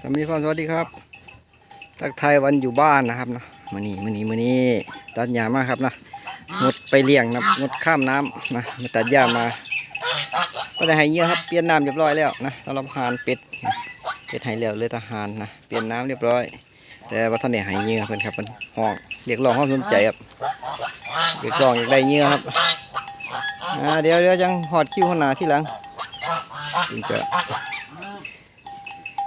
สวัสดีครับสวัสดีครับทักทายวันอยู่บ้านนะครับนะมื้อนี้มื้อนี้มื้อนี้ตัดหญ้ามาครับนะงดไปเลี้ยงนะงดข้ามน้ำนะมาตัดหญ้ามาก็ได้ให้เยื่อครับเปลี่ยนน้ำเรียบร้อยแล้วนะสำหรับหานเป็ดนะเป็ดให้แล้วเลยทหารนะเปลี่ยนน้ำเรียบร้อย แต่ว่าท่านได้ให้เยื่อเพิ่นครับเพิ่นห้องเรียกร้องความสนใจครับเรียกร้องอยากได้เยื่อครับอ่าเดี๋ยวเดี๋ยวจังหอดคิวข้างหน้าที่หลังจึงจะ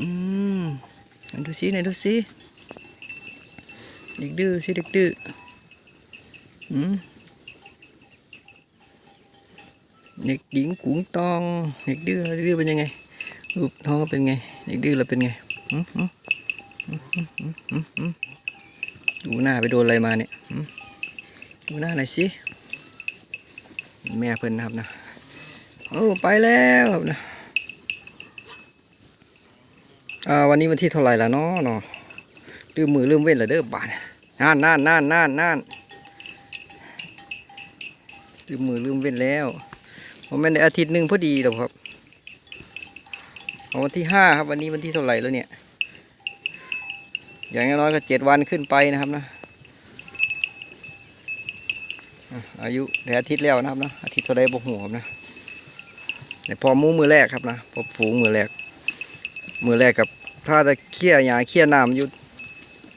อืมดูสิไหนดูสิเด็กดื้อสิเด็กดื้ออืมเด็กหญิงกุงตองเด็กดื้อดื้อเป็นยังไงรูปท้องเป็นไงเด็กดื้อเราเป็นไงอืมอืมอืมอืมอืมอืมดูหน้าไปโดนอะไรมาเนี่ยอืมดูหน้าหน่อยสิแม่เพิ่นนะครับนะโอ้ไปแล้วครับนะ อ่าวันนี้วันที่เท่าไหร่ละเนาะเนาะลืมมือลืมเว้นละเด้อบาดน่านน่านน่านน่านน่านลืมมือลืมเว้นแล้วผมเป็นอาทิตย์หนึ่งพอดีหรอครับวันที่ห้าครับวันนี้วันที่เท่าไหร่แล้วเนี่ย อย่างน้อยก็เจ็ดวันขึ้นไปนะครับนะอายุได้อาทิตย์แล้วนะครับนะอาทิตย์เท่าไรบ่หูครับนะแต่พอมูมือแรกครับนะพอฝูงมือแรก มือแรกกับผ้าตะเคี่ยหยาเคี่ยน้ำอยู่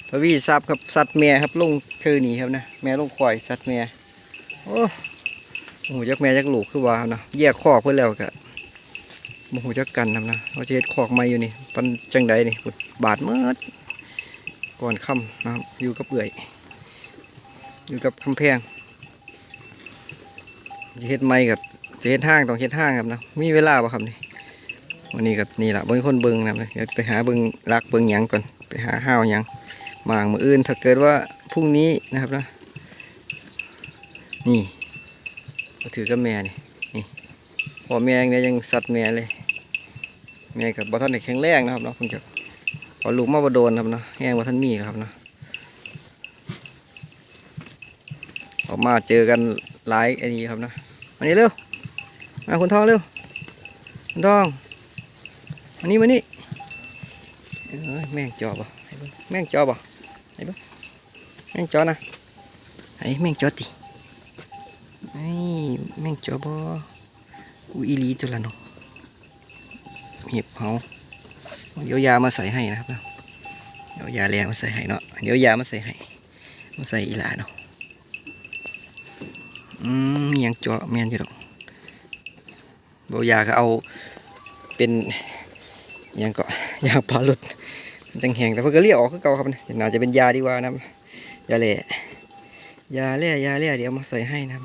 พระวีซับครับสัตว์แม่ครับลุงคือนี่ครับนะแม่ลุงควายสัตว์แม่โอ้โหจักแม่จักลูกคือว่านะแยกคอกเพื่อแล้วกะโมโหจักกันครับนะว่าจะเฮ็ดคอกใหม่อยู่นี่ปันจังใดนี่พุดบาดเมื่อก่อนค่ำนะครับอยู่กับเอื่อย อยู่กับคำแพงจะเฮ็ดใหม่กับจะเฮ็ดห้างต้องเฮ็ดห้างครับนะมีเวลาป่ะครับนี่ วันนี้ก็นี่แหละเบิ่งคนเบิ่งนะครับเดี๋ยวไปหาเบิ่งรักเบิ่งหยังก่อนไปหาห้าวหยังมางมืออื่นถ้าเกิดว่าพรุ่งนี้นะครับนะนี่ก็ถือกับแม่นี่นี่พอแม่เนี่ยยังสัตว์แม่เลยแม่กับบ่ท่านได้แข็งแรงนะครับเนาะเพิ่งจะพอลูกมาบโดนครับเนาะแห้งบ่ท่านมีครับเนาะออกมาเจอกันหลายไอ้นี่ครับนะมานี่เร็วมาคุณทองเร็วคุณทอง มานี่มานี่เอ้ยแม่งจอบ่แม่งจอบ่ให้บ่แม่งจอนะไอ้แม่งจอติไอ้แม่งจอบ่อุอีลีตัวละเนาะเห็บเฮาเดี๋ยวยามาใส่ให้นะครับเนาะเดี๋ยวยาแรงมาใส่ให้เนาะเดี๋ยวยามาใส่ให้มาใส่อีหลาเนาะอืมยังจอแม่นอยู่ดอกบ่ยาก็เอาเป็น ยังก็ยาปลาหลุดมันจังแหงแต่เพิ่นก็เรียกออกคือเก่าครับนะน่าจะเป็นยาดีกว่านะยาแหล่ยาแหล่ยาแหล่เดี๋ยวมาใส่ให้นะ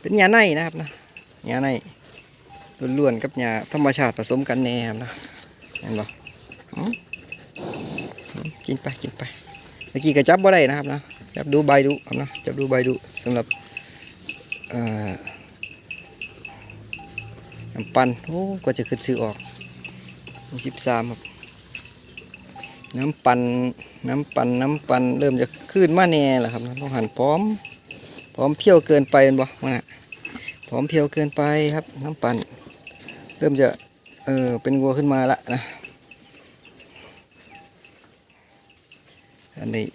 เป็นยาในนะครับนะยาในล้วนๆกับยาธรรมชาติผสมกันแน่ครับนะเห็นบ่อืมอืมกินไปกินไป เมื่อกี้ก็จับบ่าได้นะครับนะจับดูใบดูครับนะจับดูใบดูสำหรับน้ำปั่นโอ้กว่าจะขึ้นซื้อออกสิบสามครับน้ำปั่นน้ำปั่นน้ำปั่นเริ่มจะขึ้นมาแน่แล้วครับนะต้องหันพร้อม พร้อมเพี้ยวเกินไปเป็นบ่มันอะพร้อมเพี้ยวเกินไปครับ น้ำปั่นเริ่มจะเออเป็นงัวขึ้นมาละนะ อันนี้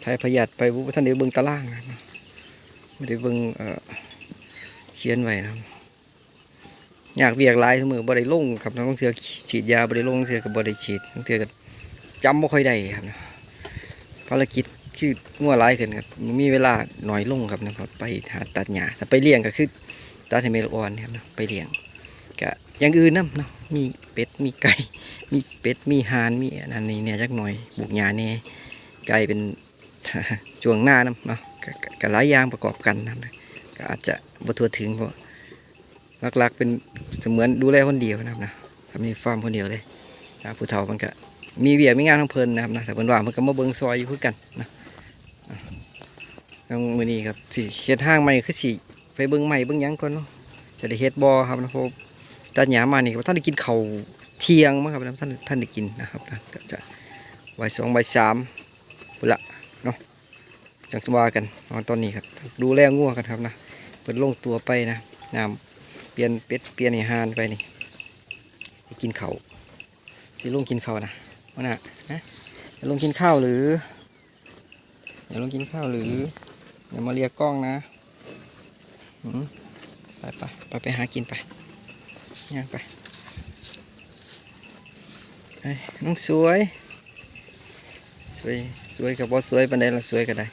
ไทยพยัดไปบุท่านเดี๋ยวเบิ่งตารางนะไม่ได้เบิ่งเขียนไว้นะอยากเวียกลายเสมอบ่ได้ลงครับต้องเถื่อฉีดยาบ่ได้ลงเถื่อกับบ่ได้ฉีดต้องเถื่อกับจำบ่ค่อยได้ครับนะภารกิจคืองัวหลายขึ้นครับมีเวลาหน่อยลงครับนะครับไปหาตัดหญ้าถ้าไปเลี้ยงก็คือตัดให้เมลออนครับนะไปเลี้ยงก็อย่างอื่นนํเนาะมีเป็ดมีไก่ มีเป็ดมีห่านมีอันนี้เนี่ยจักหน่อยบุกหญ้าเนี่ย กลายเป็นจวงหน้านะเนาะก็ก็ก็หลายอย่างประกอบกันนะครับก็อาจจะบ่ทั่วถึงเพราะหลักๆเป็นเสมือนดูแลคนเดียวนะครับนะทำนี่ฟาร์มคนเดียวเลยนะผู้เฒ่ามันก็มีเวียมีงานของเพลินนะครับนะแต่เพิ่นว่างเพิ่นก็มาเบิ่งซอยอยู่คือกันนะอะแล้วมื้อนี้ครับสิเฮ็ดห้างใหม่คือสิไปเบิ่งใหม่เบิ่งยังก่อนเนาะจะได้เฮ็ดบ่ครับนะเพราะตัดหญ้ามานี่ก็บ่ท่านได้กินเข้าเที่ยงมั้งครับนะท่านท่านได้กินนะครับนะก็จะบ่ายสองใบสาม พุ่นละเนาะจังสวากันเอาตอนนี้ครับ ดูแลงัวกันครับนะเพิ่นลงตัวไปนะน้ำเปลี่ยนเป็ดเปลี่ยนอาหารไปนี่ไปกินเขาสิลงกินข้าวนะว่าน่ะฮะจะลงกินข้าวหรืออย่าลงกินข้าวหรืออย่ามาเรียกกล้องนะหืมไปไปไปไปหากินไปย่างไปไปน้องสวยสวย สวยกับบอสวยปันใดเราสวยก็ได้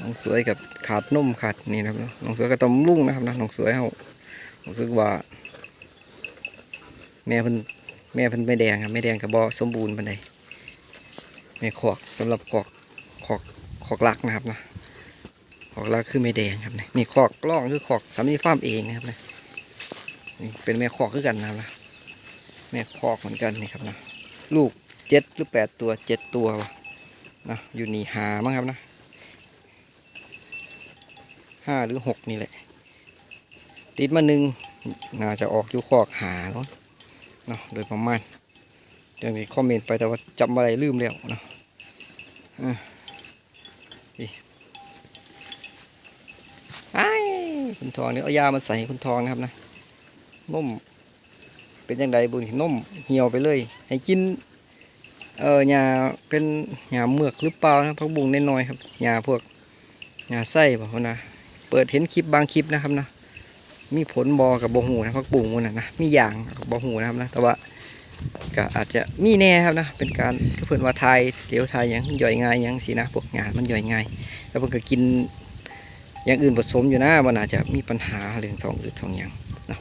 น้องสวยกับขาดนุ่มขาดนี่นะครับน้องสวยก็ต้มลุ่งนะครับนะน้องสวยเขารู้สึกว่า แม่พิ่นแม่พิ่นไม่แดงครับไม่แดงกับบอสมบูรณ์ปันใดแม่ขอกสำหรับขอกขอกขอกลักนะครับนะขอกลักคือไม่แดงครับนี่นี่ขอกล่องคือขอกสามีฟาร์มเองนะครับนะนี่เป็นแม่ขอกคือกันนะครับนะแม่ขอกเหมือนกันนี่ครับนะลูกเจ็ดหรือแปดตัวเจ็ดตัววะ นะอยู่นี่หามั้งครับนะห้าหรือหกนี่แหละ ติดมาหนึ่งน่าจะออกอยู่คอกหาเนาะเนาะโดยประมาณเดี๋ยวมีคอมเมนต์ไปแต่ว่าจำอะไรลืมแล้วเนาะอะนี่ไอ้คุณทองเนี่ยเอายามาใส่คุณทองนะครับนะนุ่มเป็นยังไงบุญนุ่มเหี่ยวไปเลย ให้กิน เออหญ้าเป็นหญ้าเมือกหรือเปล่านะพักบุ้งน้อยๆครับหญ้าพวกหญ้าไส้บอกว่านะเปิดเห็นคลิปบางคลิปนะครับนะมีผลบอกับบหูนะพักปลูกมันนะนะมีอย่างกับบหูนะครับนะแต่ว่าก็อาจจะมีแน่ครับนะเป็นการคือเพื่อนว่าไทยเดี๋ยวไทยยังย่อยง่ายยังสินะพวกงานมันย่อยง่ายแล้วเพิ่นก็กินอย่างอื่นผสมอยู่นะมันอาจจะมีปัญหาเรื่องสองอื่นสองอย่างเนาะ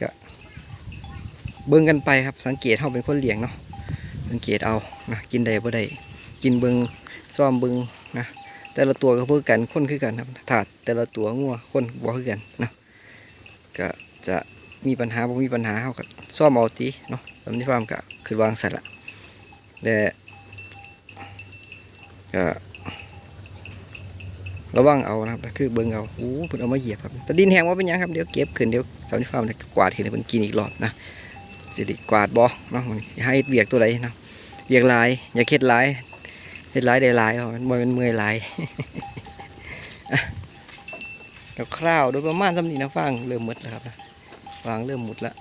ก็เบิ่งกันไปครับสังเกตเฮาเป็นคนเลี้ยงเนาะ สังเกตเอานะกินได้บ่ได้กินเบิงซ่อมเบิงนะแต่ละตัวก็เพื่อกันคนคือกันครับถาดแต่ละตัวงัวคนบ่คือกันนะก็จะมีปัญหาบ่มีปัญหาเขาก็ซ่อมเอาตีเนาะสำนี้ฟามก็คือวางสัตว์ละแต่ก็ระวังเอานะครับคือเบิ่งเอาโอ้เพิ่นเอามาเหยียบครับแต่ดินแห้งว่าเป็นยังครับเดี๋ยวเก็บขึ้นเดี๋ยวสำนี้ฟามกวาดขึ้นให้เพิ่นกินอีกรอบนะ สิไดิกวาดบ่เนาะมันสิให้เบียกตัวใดเนาะเบียกลาย อย่าเค็ดลายเฮ็ดลายได้ลายเอามันบ่แมันเมื่อยลายอะแล้วคร่าวโดยประมาณสำนี้นะฟางเริ่มหมดแล้วครับฟางเริ่มหมดแล้ว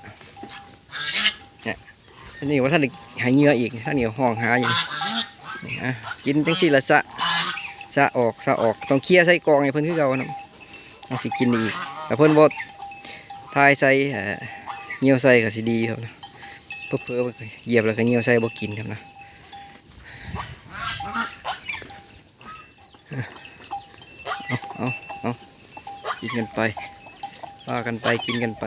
เนี่ยนนี้ว่าท่านหายเงืออีกท่านนี่ห้องหาอยู่นี่อะกินจังสี่ละสะสะออกสะออกต้องเคลียใส่กองให้เพิ่นคือเก่านะเอาสิกินอีกแต่เพิ่นบ่ทายใส่เอ่อเหนียวใส่ก็สิดีครับนะ เพื่อๆเหยียบแล้วก็เหนียวใส่บ่กินครับนะเอาเอาเอากินกันไปว่ากันไปกินกันไป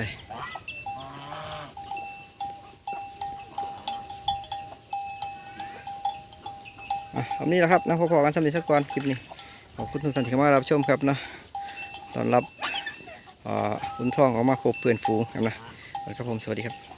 อะคำนี้แหละครับนะพอๆกันสำเร็จสักก่อนคลิปนี้ขอบคุณทุกท่านที่เข้ามารับชมครับนะตอนรับอ่าคุณท่องออกมาครบเพื่อนฝูงครับนะครับผมสวัสดีครับ